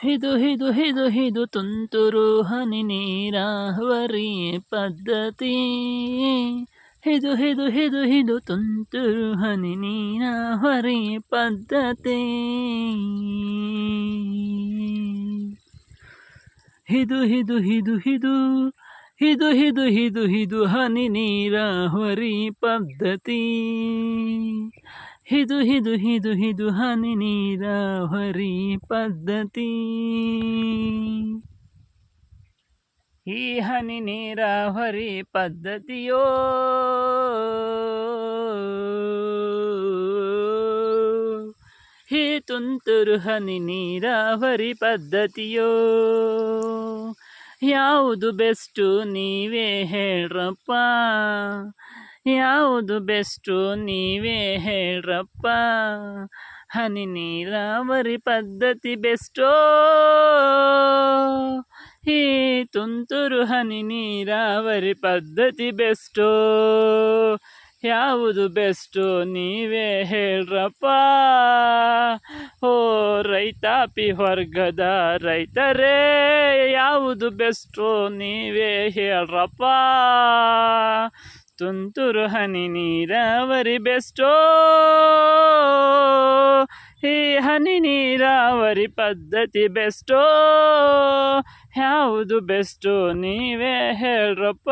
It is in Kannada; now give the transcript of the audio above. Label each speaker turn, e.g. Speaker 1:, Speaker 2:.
Speaker 1: ಇದು ಹಿದು ಹಿದು ಹಿದು ತುಂತುರು ಹನಿ ನೀರಾವರಿ ಪದ್ಧತಿ ಹಿದು ಹಿದು ಹಿದು ಹಿದು ತುಂತುರು ಹನಿ ನೀರಾವರಿ ಪದ್ಧತಿ ಹಿದು ಹಿದು ಹಿದು ಹಿದು ಹಿದು ಹಿದು ಹಿದು ಹಿದು ಹನಿ ನೀರಾವರಿ ಪದ್ಧತಿ ಇದು ಹಿದು ಹಿದು ಹಿದು ಹನಿ ನೀರಾವರಿ ಪದ್ಧತಿ. ಈ ಹನಿ ನೀರಾವರಿ ಪದ್ಧತಿಯೋ? ಹೀ ತುಂತುರು ಹನಿ ನೀರಾವರಿ ಪದ್ಧತಿಯೋ? ಯಾವುದು ಬೆಸ್ಟು ನೀವೇ ಹೇಳ್ರಪ್ಪ. ಯಾವುದು ಬೆಸ್ಟು ನೀವೇ ಹೇಳ್ರಪ್ಪ. ಹನಿ ನೀರಾವರಿ ಪದ್ಧತಿ ಬೆಸ್ಟೋ. ಈ ತುಂತುರು ಹನಿ ನೀರಾವರಿ ಪದ್ಧತಿ ಬೆಸ್ಟೋ. ಯಾವುದು ಬೆಸ್ಟು ನೀವೇ ಹೇಳ್ರಪ್ಪ. ಓ ರೈತಾಪಿ ವರ್ಗದ ರೈತರೇ, ಯಾವುದು ಬೆಸ್ಟು ನೀವೇ ಹೇಳ್ರಪ್ಪ. ತುಂತುರು ಹನಿ ನೀರಾವರಿ ಬೆಸ್ಟೋ ಈ ಹನಿ ನೀರಾವರಿ ಪದ್ಧತಿ ಬೆಸ್ಟೋ ಯಾವುದು ಬೆಸ್ಟು ನೀವೇ ಹೇಳ್ರಪ್ಪ.